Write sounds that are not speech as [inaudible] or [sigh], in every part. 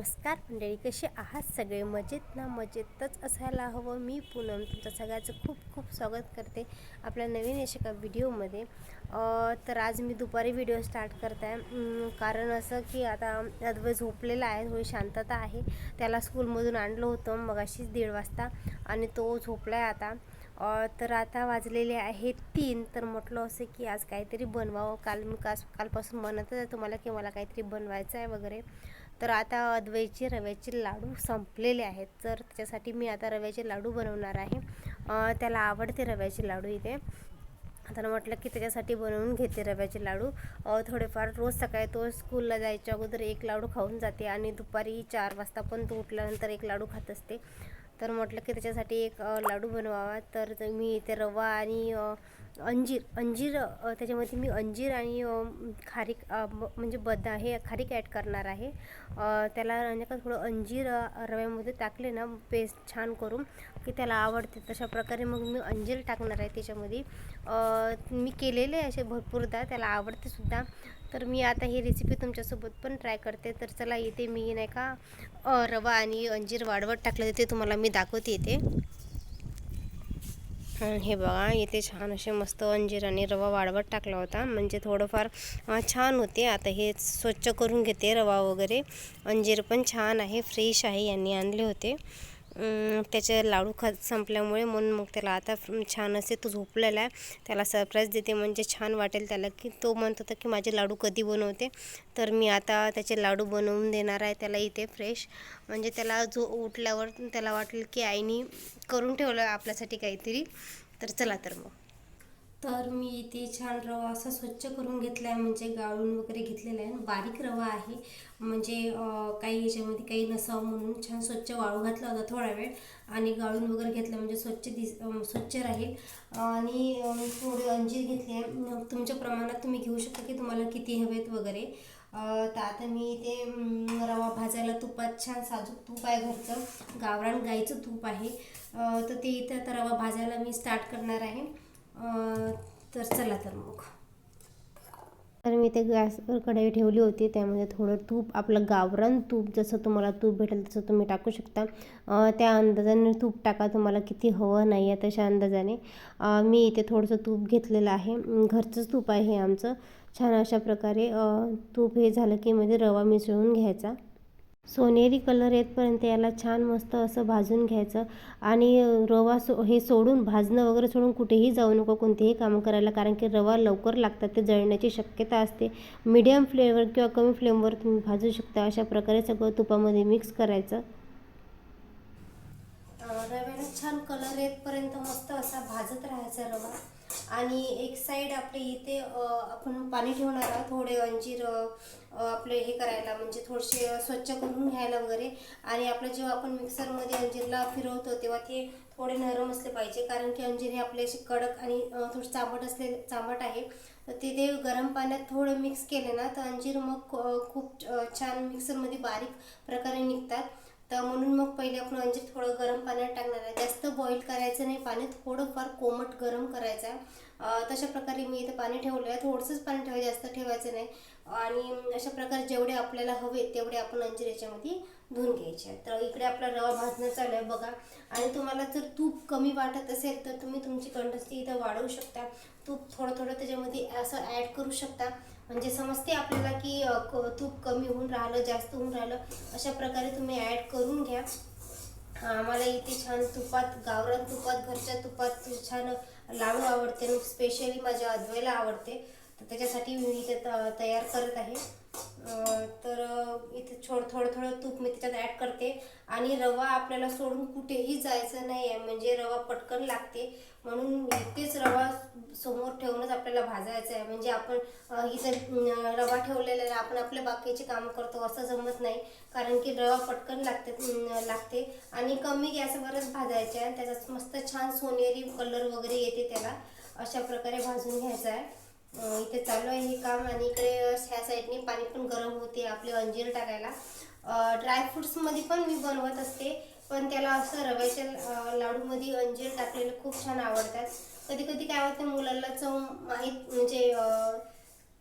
नमस्कार मंडळी कसे आहात सगळे? मजेत ना? मजेतच असायला हवं. मी पूनम तुमचं सगळ्याचं खूप खूप स्वागत करते आपल्या नवीन अशा एका व्हिडिओमध्ये तर आज मी दुपारी व्हिडिओ स्टार्ट करत आहे कारण असं की आता अद्वै झोपलेला आहे. थोडी शांतता आहे. त्याला स्कूलमधून आणलं होतं मग अशीच दीड वाजता आणि तो झोपला आहे आता तर आता वाजलेले आहे तीन. तर म्हटलं असं की आज काहीतरी बनवावं. काल मी कास कालपासून म्हणतच आहे तुम्हाला की मला काहीतरी बनवायचं आहे वगैरे. तर आता अद्वैचे रव्याचे लाडू संपलेले आहेत. तर त्याच्यासाठी मी आता रव्याचे लाडू बनवणार आहे. त्याला आवडते रव्याचे लाडू इथे. तर म्हटलं की त्याच्यासाठी बनवून घेते रव्याचे लाडू. थोडेफार रोज सकाळी तो स्कूलला जायच्या अगोदर एक लाडू खाऊन जाते आणि दुपारी चार वाजता पण तो उठल्यानंतर एक लाडू खात असते. तर म्हटलं की त्याच्यासाठी एक लाडू बनवावा. तर मी इथे रवा आणि अंजीर अंजीर त्याच्यामध्ये मी अंजीर आणि खारीक म्हणजे बदा हे खारीक ॲड करणार आहे. त्याला नाही का थोडं अंजीर रव्यामध्ये टाकले ना पेस्ट छान करून की त्याला आवडते तशा प्रकारे मग मी अंजीर टाकणार आहे त्याच्यामध्ये. मी केलेले असे भरपूरदा त्याला आवडते सुद्धा. तर मी आता ही रेसिपी तुमच्यासोबत पण ट्राय करते. तर चला इथे मी नाही का रवा आणि अंजीर वाढवत टाकलं ते तुम्हाला मी दाखवते इथे. हे बघा इथे छान असे मस्त अंजीर आणि रवा वाढवत टाकला होता. म्हणजे थोडंफार छान होते. आता हे स्वच्छ करून घेते रवा वगैरे. अंजीर पण छान आहे फ्रेश आहे यांनी आणले होते. त्याचे लाडू खत संपल्यामुळे म्हणून मग त्याला आता छान असे तो झोपलेला आहे. त्याला सरप्राईज देते म्हणजे छान वाटेल त्याला की तो म्हणत होता की माझे लाडू कधी बनवते. तर मी आता त्याचे लाडू बनवून देणार आहे त्याला इथे फ्रेश म्हणजे त्याला जो उठल्यावर त्याला वाटेल की आईनी करून ठेवलं आपल्यासाठी काहीतरी. तर चला तर मग. तर मी इथे छान रवा असा स्वच्छ करून घेतला आहे म्हणजे गाळून वगैरे घेतलेला आहे. बारीक रवा आहे. म्हणजे काही याच्यामध्ये काही नसावं म्हणून छान स्वच्छ वाळू घातला होता थोडा वेळ. आणि गाळून वगैरे घेतला म्हणजे स्वच्छ दिस स्वच्छ राहील. आणि अं, थोडी अंजीर घेतली आहे. तुमच्या प्रमाणात तुम्ही घेऊ शकता की तुम्हाला किती हवेत वगैरे. तर आता मी इथे रवा भाजायला तुपात छान साजूक तूप आहे घरचं. गावरान गाईचं तूप आहे. तर ते इथे आता रवा भाजायला मी स्टार्ट करणार आहे. तर चला तर मग. तर मी ते गॅसवर कढई ठेवली होती त्यामध्ये थोडं तूप आपलं गावरान तूप जसं तुम्हाला तूप भेटेल तसं तुम्ही टाकू शकता. त्या अंदाजाने तूप टाका तुम्हाला किती हवं नाही आहे तशा अंदाजाने. मी इथे थोडंसं तूप घेतलेलं आहे. घरचंच तूप आहे हे आमचं. छान अशा प्रकारे तूप हे झालं की म्हणजे रवा मिसळून घ्यायचा. सोनेरी कलर येतपर्यंत याला छान मस्त असं भाजून घ्यायचं आणि रवा सो हे सोडून भाजणं वगैरे सोडून कुठेही जाऊ नको कोणतेही कामं करायला कारण की रवा लवकर लागतात ते जळण्याची शक्यता असते. मीडियम फ्लेवर किंवा कमी फ्लेमवर तुम्ही भाजू शकता अशा प्रकारे सगळं तुपामध्ये मिक्स करायचं. रव्याने छान कलर येतपर्यंत मस्त असा भाजत राहायचा रवा. आणि एक साईड आपले इथे आपण पाणी ठेवणार आहोत थोडे अंजीर आपले हे करायला म्हणजे थोडेसे स्वच्छ करून घ्यायला वगैरे. आणि आपलं जेव्हा आपण मिक्सरमध्ये अंजीरला फिरवतो तेव्हा ते थोडे नरम असले पाहिजे. कारण की अंजीर हे आपले असे कडक आणि थोडे चांबट असले चांबट आहे. तर ते ते गरम पाण्यात थोडं मिक्स केले ना तर अंजीर मग खूप छान मिक्सरमध्ये बारीक प्रकारे निघतात. तर म्हणून मग पहिले आपण अंजीर थोडं गरम पाण्यात टाकणार आहे. जास्त बॉईल करायचं नाही पाणी थोडंफार कोमट गरम करायचं आहे. तशा प्रकारे मी इथे पाणी ठेवलं आहे थोडंसंच पाणी ठेवायचं जास्त ठेवायचं नाही. आणि अशा प्रकारे जेवढे आपल्याला हवे तेवढे आपण म्हणजे अंजीर याच्यामध्ये धुवून घ्यायचे आहे तर इकडे आपला रवा भाजणं चालू आहे बघा. आणि तुम्हाला जर तूप कमी वाटत असेल तर तुम्ही तुमची कंडस्टी इथं वाढवू शकता. तूप थोडं थोडं त्याच्यामध्ये असं ॲड करू शकता. म्हणजे समजते आपल्याला की क- तूप कमी होऊन राहिलं जास्त होऊन राहिलं अशा प्रकारे तुम्ही ॲड करून घ्या. आम्हाला इथे छान तुपात गावरान तुपात घरच्या तुपात छान लाडू आवडते. स्पेशली माझ्या अद्वैला आवडते. तर त्याच्यासाठी मी इथे त- तयार करत आहे. तर इथे छोड थोडं थोडं तूप मी त्याच्यात ॲड करते. आणि रवा आपल्याला सोडून कुठेही जायचं नाही आहे म्हणजे रवा पटकन लागते. म्हणून इथेच रवा समोर ठेवूनच आपल्याला भाजायचं आहे. म्हणजे आपण इथं रवा ठेवलेला आपण आपले बाकीचे काम करतो असं जमत नाही. कारण की रवा पटकन लागते लागते. आणि कमी गॅसवरच भाजायचे आहे. त्याचा मस्त छान सोनेरी कलर वगैरे येते त्याला. अशा प्रकारे भाजून घ्यायचा आहे. इथे चालू आहे हे काम आणि इकडे ह्या साईडने पाणी पण गरम होते आपले अंजीर टाकायला. ड्रायफ्रुट्समध्ये पण मी बनवत असते पण त्याला असं रव्याच्या लाडूमध्ये अंजीर टाकलेले खूप छान आवडतात. कधी कधी काय होतं मुलांना चव माहीत म्हणजे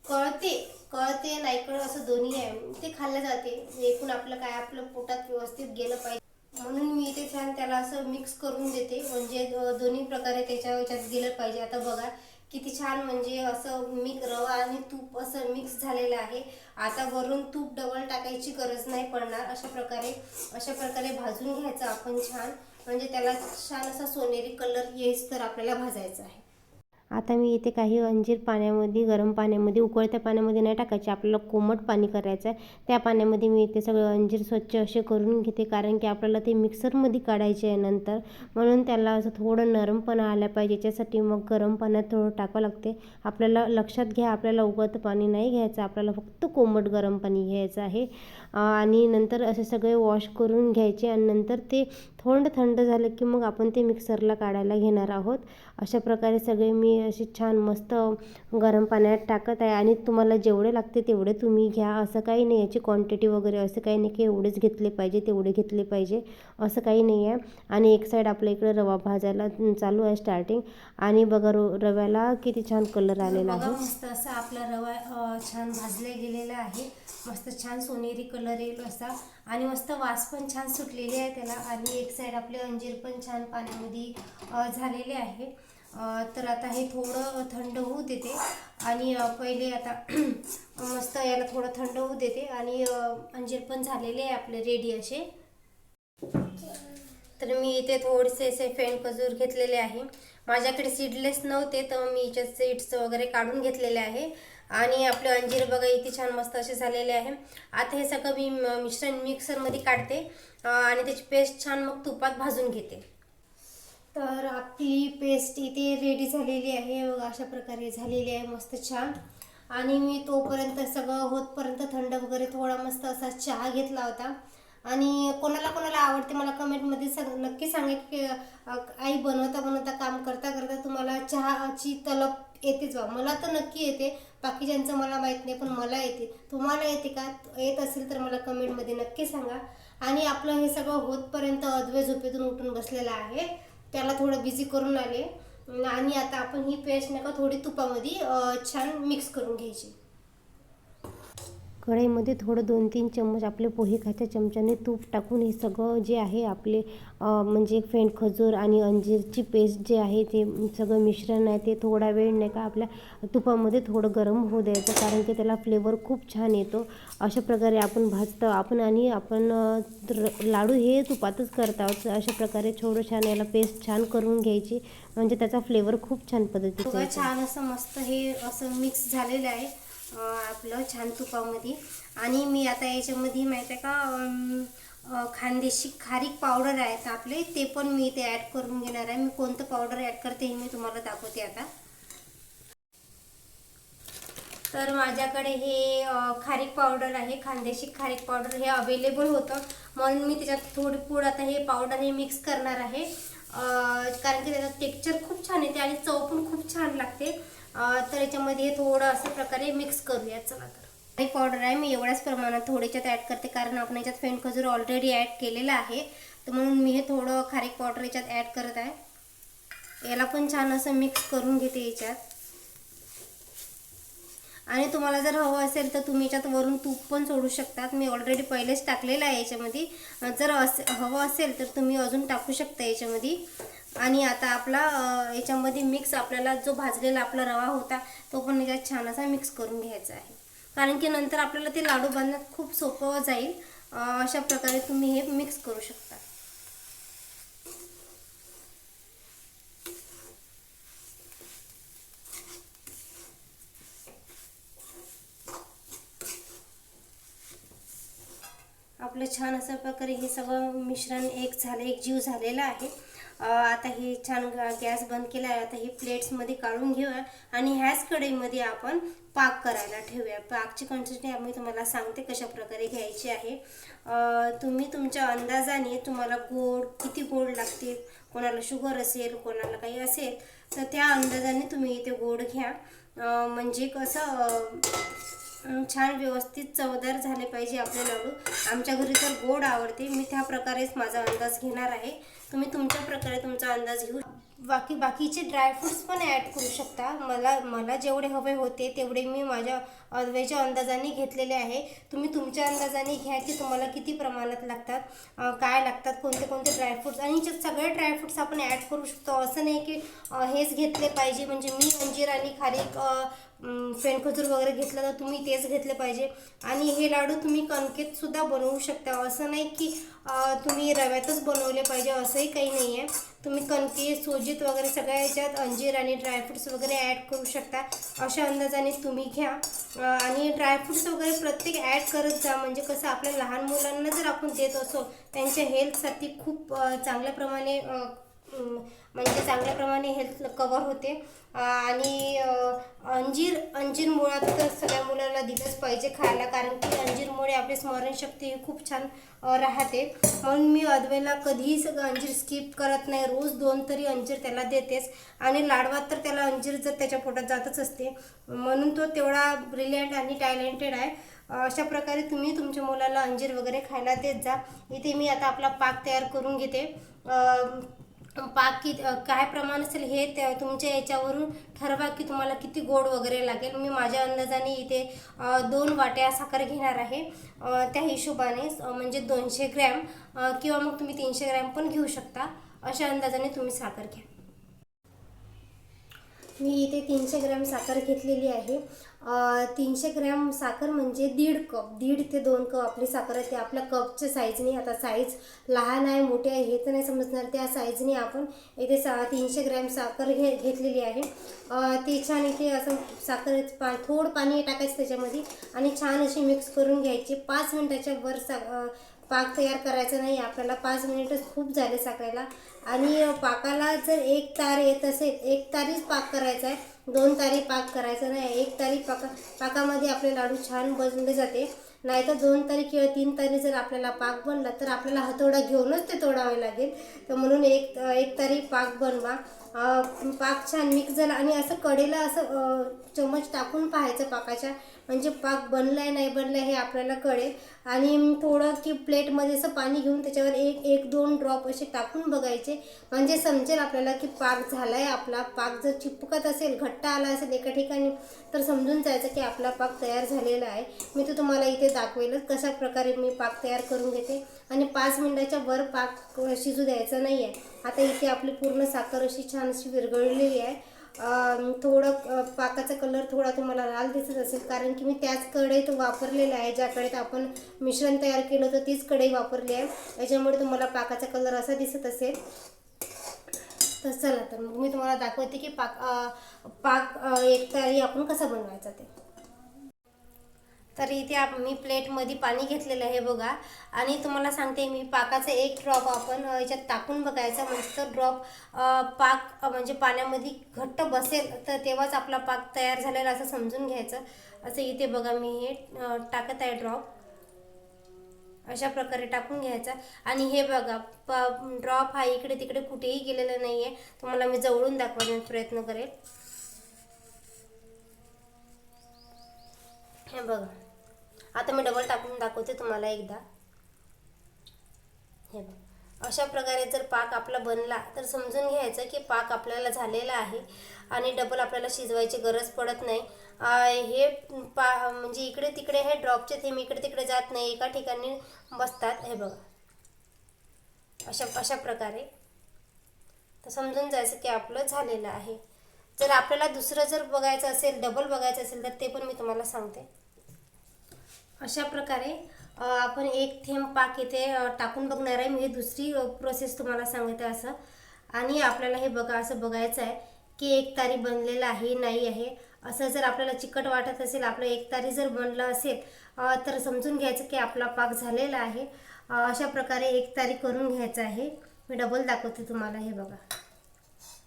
कळते कळते नाही कळ असं दोन्ही आहे. ते खाल्लं जाते. एकूण आपलं काय आपलं पोटात व्यवस्थित गेलं पाहिजे. म्हणून मी इथे छान त्याला असं मिक्स करून देते. म्हणजे दोन्ही प्रकारे त्याच्या ह्याच्यात गेलं पाहिजे. आता बघा किती छान म्हणजे असं मिक रवा आणि तूप असं मिक्स झालेलं आहे. आता वरून तूप डबल टाकायची गरज नाही पडणार. अशा प्रकारे अशा प्रकारे भाजून घ्यायचं आपण छान. म्हणजे त्याला छान असा सोनेरी कलर येईस तर आपल्याला भाजायचा आहे. आता मी इथे काही अंजीर पाण्यामध्ये गरम पाण्यामध्ये उकळत्या पाण्यामध्ये नाही टाकायचे. आपल्याला कोमट पाणी करायचं आहे. त्या पाण्यामध्ये मी इथे सगळं अंजीर स्वच्छ असे करून घेते. कारण की आपल्याला ते मिक्सरमध्ये काढायचे आहे नंतर. म्हणून त्याला असं थोडं नरमपणा आला पाहिजे. याच्यासाठी मग गरम पाण्यात थोडं टाकावं लागते. आपल्याला लक्षात घ्या आपल्याला उकळतं पाणी नाही घ्यायचं. आपल्याला फक्त कोमट गरम पाणी घ्यायचं आहे. आणि नंतर असे सगळे वॉश करून घ्यायचे. आणि नंतर ते थोंड थंड झालं की मग आपण ते मिक्सरला काढायला घेणार आहोत. अशा प्रकारे सगळे मी असे छान मस्त गरम पाण्यात टाकत आहे आणि तुम्हाला जेवढे लागते तेवढे तुम्ही घ्या. असं काही नाही याची क्वांटिटी वगैरे असं काही नाही की एवढेच घेतले पाहिजे तेवढे घेतले पाहिजे. असं काही नाही आहे. आणि एक साईड आपल्या इकडे रवा भाजायला चालू आहे स्टार्टिंग आणि बघा रो रव्याला किती छान कलर आलेला आहे. मस्त असा आपला रवा छान भाजला गेलेला आहे. मस्त छान सोनेरी कलर येईल असा. आणि मस्त वास पण छान सुटलेली आहे त्याला. आणि एक साईड आपले अंजीर पण छान पाण्यामध्ये झालेले आहे. तर आता हे थोडं थंड होऊ देते. आणि पहिले आता [clears throat] मस्त याला थोडं थंड होऊ देते. आणि अंजीर पण झालेले आहे आपले रेडी असे. तर मी इथे थोडेसे असे फेण खजूर घेतलेले आहे. माझ्याकडे सीडलेस नव्हते तर मी याच्यात सीड्स वगैरे काढून घेतलेले आहे. आणि आपले अंजीर बघा इथे छान मस्त असे झालेले आहे. आता हे सगळं मी म- मिश्रण मिक्सरमध्ये काढते. आणि त्याची पेस्ट छान मग तुपात भाजून घेते. तर आपली पेस्ट इथे रेडी झालेली आहे. बघा अशा प्रकारे झालेली आहे. मस्त छान. आणि मी तोपर्यंत सगळं होतपर्यंत थंड वगैरे थोडा मस्त असा चहा घेतला होता. आणि कोणाला कोणाला आवडते मला कमेंटमध्ये सांग नक्की सांगा की आई बनवता बनवता काम करता करता तुम्हाला चहाची तलप येतेच बा मला तर नक्की येते बाकीच्यांचं मला माहीत नाही पण मला येते. तुम्हाला येते का? येत असेल तर मला कमेंटमध्ये नक्की सांगा. आणि आपलं हे सगळं होतपर्यंत अद्वै झोपेतून उठून बसलेलं आहे. त्याला थोडं बिझी करून आले. आणि आता आपण ही पेस्ट नका थोडी तुपामध्ये छान मिक्स करून घ्यायची. कढईमध्ये थोडं दोन तीन चम्मच आपले पोहे खायच्या चमच्याने तूप टाकून हे सगळं जे आहे आपले म्हणजे फेंट खजूर आणि अंजीरची पेस्ट जे आहे ते सगळं मिश्रण आहे ते थोडा वेळ नाही का आपल्या तुपामध्ये थोडं गरम होऊ द्यायचं कारण की त्याला फ्लेवर खूप छान येतो. अशा प्रकारे आपण भाजतो आपण आणि आपण लाडू हे तुपातच करत आहोत. अशा प्रकारे थोडं छान याला पेस्ट छान करून घ्यायची. म्हणजे त्याचा फ्लेवर खूप छान पद्धतीचा छान असं मस्त हे असं मिक्स झालेलं आहे. आपलं छान तुपामध्ये. आणि मी आता याच्यामध्ये माहिती आहे का खानदेशी खारीक पावडर आहेत आपले ते पण मी इथे ॲड करून घेणार आहे. मी कोणतं पावडर ॲड करते हे मी तुम्हाला दाखवते आता. तर माझ्याकडे हे खारीक पावडर आहे खानदेशी खारीक पावडर हे अवेलेबल होतं. म्हणून मी त्याच्यात थोडी पूड आता हे पावडर हे मिक्स करणार आहे. कारण की त्याचं टेक्स्चर खूप छान येते आणि चव पण खूप छान लागते. तर याच्यामध्ये हे थोडं अशा प्रकारे मिक्स करूया चला तर. खारीक पावडर आहे मी एवढ्याच प्रमाणात थोड्याच्यात ॲड करते कारण आपण याच्यात फेंट खजूर ऑलरेडी ॲड केलेला आहे. तर म्हणून मी हे थोडं खारीक पावडर याच्यात ॲड करत आहे. याला पण छान असं मिक्स करून घेते याच्यात. आणि तुम्हाला जर हवं असेल तर तुम्ही याच्यात वरून तूप पण सोडू शकतात. मी ऑलरेडी पहिलेच टाकलेलं आहे याच्यामध्ये. जर असे हवं असेल तर तुम्ही अजून टाकू शकता याच्यामध्ये. आणि आता आपला याच्यामध्ये मिक्स आपल्याला जो भाजलेला आपला रवा होता तो पण याच्यात छान असा मिक्स करून घ्यायचा आहे. कारण की नंतर आपल्याला ते लाडू बांधण्यात खूप सोपं जाईल. अशा प्रकारे तुम्ही हे मिक्स करू शकता. आपलं छान अशा प्रकारे हे सगळं मिश्रण एक झालं एक जीव झालेला आहे. आता हे छान गॅस बंद केला आहे आता हे प्लेट्समध्ये काढून घेऊया आणि ह्याच कढईमध्ये आपण पाक करायला ठेवूया. पाकची क्वांटिटी आम्ही तुम्हाला सांगते कशा प्रकारे घ्यायची आहे. तुम्ही तुमच्या अंदाजाने तुम्हाला गोड किती गोड लागते कोणाला शुगर असेल कोणाला काही असेल तर त्या अंदाजाने तुम्ही इथे गोड घ्या. म्हणजे कसं छान व्यवस्थित चवदार झाले पाहिजे आपले लाडू. आमच्या घरी तर गोड आवडते. मी त्या प्रकारेच माझा अंदाज घेणार आहे. तुम्ही तुमच्या प्रकारे तुमचा अंदाज घेऊ बाकी बाकीचे ड्रायफ्रुट्स पण ॲड करू शकता. मला मला जेवढे हवे होते तेवढे मी माझ्या अदव्याच्या अंदाजाने घेतलेले आहे. तुम्ही तुमच्या अंदाजाने घ्या की तुम्हाला किती प्रमाणात लागतात काय लागतात कोणते कोणते ड्रायफ्रुट्स आणि जे सगळे ड्रायफ्रुट्स आपण ॲड करू शकतो. असं नाही की हेच घेतले पाहिजे. म्हणजे मी अंजीर आणि खारीक फेणखजूर वगैरे घेतलं तर तुम्ही तेच घेतले पाहिजे. आणि हे लाडू तुम्ही कणकेतसुद्धा बनवू शकता. असं नाही की तुम्ही रव्यातच बनवले पाहिजे. असंही काही नाही आहे तुम्ही कणके सोजीत वगैरे सगळ्या ह्याच्यात अंजीर आणि ड्रायफ्रुट्स वगैरे ॲड करू शकता. अशा अंदाजाने तुम्ही घ्या. आणि ड्रायफ्रुट्स वगैरे प्रत्येक ॲड करत जा. म्हणजे कसं आपल्या लहान मुलांना जर आपण देत असो त्यांच्या हेल्थसाठी खूप चांगल्या प्रमाणे म्हणजे चांगल्या प्रमाणे हेल्थ कवर होते. आणि अंजीर अंजीर मुळात तर सगळ्या मुलाला दिलंच पाहिजे खायला कारण की अंजीरमुळे आपली स्मरणशक्ती ही खूप छान राहते. म्हणून मी अदवेला कधीही सगळं अंजीर स्किप करत नाही. रोज दोन तरी अंजीर त्याला देतेच. आणि लाडवात तर त्याला अंजीर जर त्याच्या पोटात जातच असते. म्हणून तो तेवढा ब्रिलियंट आणि टॅलेंटेड आहे. अशा प्रकारे तुम्ही तुमच्या मुलाला अंजीर वगैरे खायला देत जा. इथे मी आता आपला पाक तयार करून घेते. पाक कि काय प्रमाण असेल हे त्या तुमच्या याच्यावरून ठरवा की तुम्हाला किती गोड वगैरे लागेल. मी माझ्या अंदाजाने इथे दोन वाट्या साखर घेणार आहे. त्या हिशोबाने म्हणजे दोनशे ग्रॅम किंवा मग तुम्ही तीनशे ग्रॅम पण घेऊ शकता. अशा अंदाजाने तुम्ही साखर घ्या. मी इथे तीनशे ग्रॅम साखर घेतलेली आहे. तीनशे ग्रॅम साखर म्हणजे दीड कप. दीड ते दोन कप आपली साखर आहे. ते आपल्या कपच्या साईजने आता साईज लहान आहे मोठे आहे हे तर नाही समजणार. त्या साईजने आपण इथे सा तीनशे ग्रॅम साखर घे घेतलेली आहे. ते छान इथे असं साखर पा थोडं पाणी टाकायचं त्याच्यामध्ये आणि छान अशी मिक्स करून घ्यायची. पाच मिनटाच्या वर सा पाक तयार करायचा नाही. आपल्याला पाच मिनिटच खूप झाले साखरेला आणि पाकाला जर एक तार येत असेल एक तारीच पाक करायचा आहे दोन तारी पाक करायचा नाही एक तारी पाका पाकामध्ये आपले लाडू छान बनले जाते. नाहीतर दोन तारीख किंवा तीन तारीख जर आपल्याला पाक बनला तर आपल्याला हातोडा घेऊनच ते तोडावे लागेल. तर म्हणून एक एक तारीख पाक बनवा. पाक छान मिक्स झाला आणि असं कडेला असं चम्मच चमच टाकून पाहायचं पाकाच्या. म्हणजे पाक बनला आहे नाही बनलाय हे आपल्याला कळेल. आणि थोडं की प्लेटमध्ये असं पाणी घेऊन त्याच्यावर एक एक दोन ड्रॉप असे टाकून बघायचे. म्हणजे समजेल आपल्याला की पाक झाला आहे आपला. पाक जर चिपकत असेल घट्ट आला असेल एका ठिकाणी तर समजून जायचं की आपला पाक तयार झालेला आहे. मी तर तुम्हाला इथे दाखवेलच कशा प्रकारे मी पाक तयार करून घेते. आणि पाच मिनटाच्या वर पाक शिजू द्यायचा नाही आहे आता इथे आपली पूर्ण साखर अशी छान अशी विरघळलेली आहे. थोडं पाकाचा कलर थोडा तुम्हाला लाल दिसत असेल कारण की मी त्याच कढईत वापरलेला आहे ज्या कढईत आपण मिश्रण तयार केलं होतं तीच कढई वापरली आहे. याच्यामुळे तुम्हाला पाकाचा कलर असा दिसत असेल. तर चला तर मग मी तुम्हाला दाखवते की पाक पाक एक तयारी आपण कसा बनवायचा ते. तर इथे आप मी प्लेटमध्ये पाणी घेतलेलं आहे बघा. आणि तुम्हाला सांगते मी पाकाचा एक ड्रॉप आपण याच्यात टाकून बघायचा म्हणजे तो ड्रॉप पाक म्हणजे पाण्यामध्ये घट्ट बसेल तर तेव्हाच आपला पाक तयार झालेला असं समजून घ्यायचं. असं इथे बघा मी हे टाकत आहे ड्रॉप अशा प्रकारे टाकून घ्यायचा. आणि हे बघा प ड्रॉप हा इकडे तिकडे कुठेही गेलेला नाही आहे तुम्हाला मी जवळून दाखवण्याचा प्रयत्न करेल. हे बघा. आता मी डबल टाकून दाखवते तुम्हाला एकदा. हे बघ. अशा प्रकारे जर पाक आपला बनला तर समजून घ्यायचं की पाक आपल्याला झालेला आहे आणि डबल आपल्याला शिजवायची गरज पडत नाही. हे पा म्हणजे इकडे तिकडे हे ड्रॉपचे थेंब इकडे तिकडे जात नाही एका ठिकाणी बसतात. हे बघा. अशा अशा प्रकारे. तर समजून जायचं की आपलं झालेलं आहे. जर आपल्याला दुसरं जर बघायचं असेल डबल बघायचं असेल तर ते पण मी तुम्हाला सांगते. अशा प्रकारे आपण एक थेंब पाक इथे टाकून बघणार आहे. मी दुसरी प्रोसेस तुम्हाला सांगते असं. आणि आपल्याला हे बघा असं बघायचं आहे की एक तारी बनलेलं आहे नाही आहे. असं जर आपल्याला चिकट वाटत असेल आपलं एक तारी जर बनलं असेल तर समजून घ्यायचं की आपला पाक झालेला आहे. अशा प्रकारे एक तारी करून घ्यायचं आहे. मी डबल दाखवते तुम्हाला हे बघा.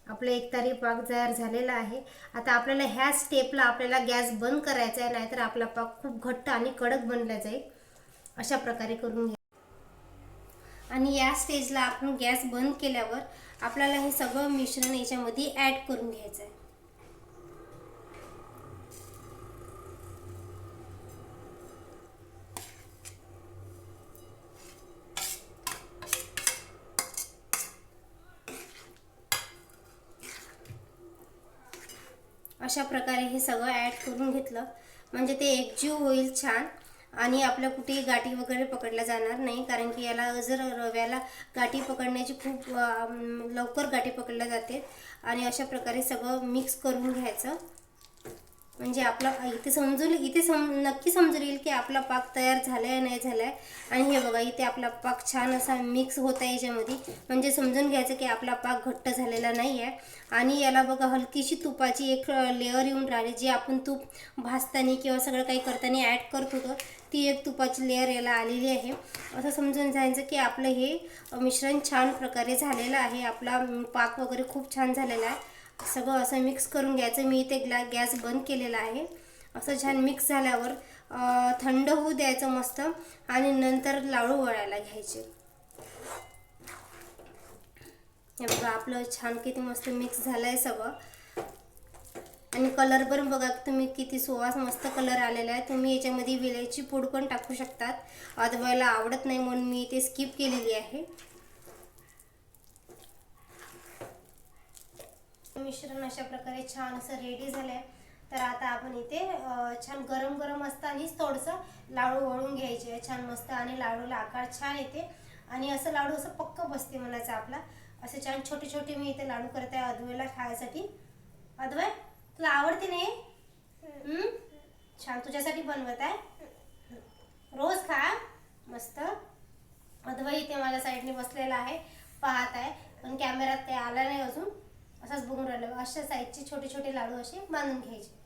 आपलं एक तारी पाक तयार झालेला आहे. आता आपल्याला ह्या स्टेपला आपल्याला गॅस बंद करायचा आहे नाहीतर आपला पाक खूप घट्ट आणि कडक बनला जाईल. अशा प्रकारे करून घ्या. आणि या स्टेजला आपण गॅस बंद केल्यावर आपल्याला हे सगळं मिश्रण याच्यामध्ये ॲड करून घ्यायचं आहे. अशा प्रकारे हे सगळं ॲड करून घेतलं. म्हणजे ते एकजीव होईल छान. आणि आपल्या कुठेही गाठी वगैरे पकडल्या जाणार नाही. कारण की याला जर रव्याला गाठी पकडण्याची खूप लवकर गाठी पकडल्या जाते. आणि अशा प्रकारे सगळं मिक्स करून घ्यायचं. म्हणजे आपला इथे समजून इथे सम नक्की समजून येईल की आपला पाक तयार झाला आहे नाही झाला आहे आणि हे बघा इथे आपला पाक छान असा मिक्स होत आहे याच्यामध्ये. म्हणजे समजून घ्यायचं की आपला पाक घट्ट झालेला नाही आहे आणि याला बघा हलकीशी तुपाची एक लेअर येऊन राहिली जी आपण तूप भाजताना किंवा सगळं काही करताना ॲड करत होतो ती एक तुपाची लेअर याला आलेली आहे. असं समजून जायचं की आपलं हे मिश्रण छान प्रकारे झालेलं आहे. आपला पाक वगैरे खूप छान झालेला आहे. सगळं असं मिक्स करून घ्यायचं. मी इथे ग्ला गॅस बंद केलेला आहे. असं छान मिक्स झाल्यावर थंड होऊ द्यायचं मस्त आणि नंतर लाडू वळायला घ्यायचे. हे बघा आपलं छान किती मस्त मिक्स झालं आहे सगळं. आणि कलर पण बघा तुम्ही किती सुवास मस्त कलर आलेला आहे. तुम्ही याच्यामध्ये विलायची पूड पण टाकू शकतात. अदवायला आवडत नाही म्हणून मी ते स्किप केलेली आहे. मिश्रण अशा प्रकारे छान असं रेडी झालंय. तर आता आपण इथे छान गरम गरम असतानाच थोडंसं लाडू वळून घ्यायचे. छान मस्त आणि लाडूला आकार छान येते. आणि असं लाडू असं पक्क बसते म्हणायचं आपला. असे छान छोटे छोटे मी इथे लाडू करत आहे अदवेला खायसाठी. अदवय तुला आवडते नाही? छान तुझ्यासाठी बनवत आहे. रोज खा. मस्त. अदवय इथे माझ्या साईडने बसलेला आहे. पाहत आहे. पण कॅमेरात ते आला नाही अजून. असाच बघून राहिलं. अशा साईजचे छोटे छोटे लाडू असे बांधून घ्यायचे.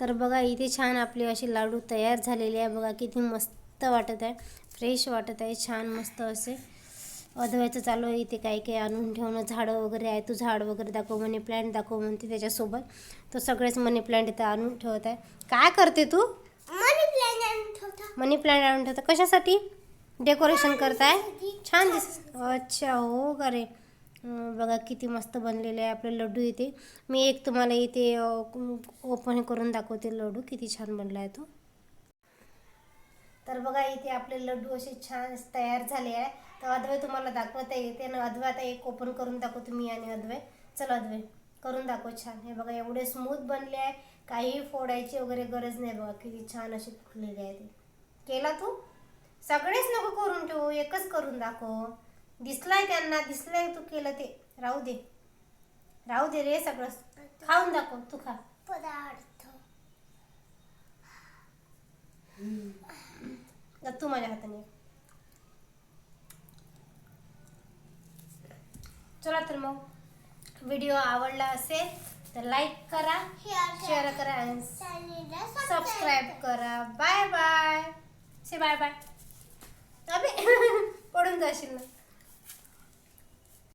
तर बघा इथे छान आपले असे लाडू तयार झालेले आहे. बघा किती मस्त वाटत आहे. फ्रेश वाटत आहे. छान मस्त असे अधवायचं चालू आहे. इथे काही काही आणून ठेवणं झाडं वगैरे आहे. तू झाड वगैरे दाखव मनी प्लॅन्ट दाखव म्हणते त्याच्यासोबत. तो सगळेच मनी प्लॅन्ट इथं आणून ठेवत आहे. काय करते तू? होता मनी प्लॅन्ट आणून ठेवता. कशासाठी? डेकोरेशन करताय? छान दिस अच्छा हो का रे बघा किती मस्त बनलेले आहे आपले लड्डू इथे. मी एक तुम्हाला इथे ओपन करून दाखवते लड्डू. किती छान बनला आहे तो. तर बघा इथे आपले लड्डू असे छान तयार झाले आहे. तर अद्वय तुम्हाला दाखवता येते. ना अद्वय आता एक ओपन करून दाखवतो मी आणि अद्वय. चल अद्वय करून दाखव छान. हे बघा एवढे स्मूथ बनले आहे. काही फोडायची वगैरे गरज नाही बघा किती छान असे फुटलेले आहे ते. केला तू? सगळेच नको करून ठेवू एकच करून दाखव. दिसलाय त्यांना दिसलंय तू केलं ते. राहू दे. राहू दे रे सगळं. खाऊन दाखव तू खा. पदार्थ. तू माझ्या हाताने. चला तर मग. व्हिडिओ आवडला असेल तर लाईक करा शेअर करा आणि सबस्क्राईब करा. बाय बाय से बाय बाय अभि [laughs] पडून जाशील ना.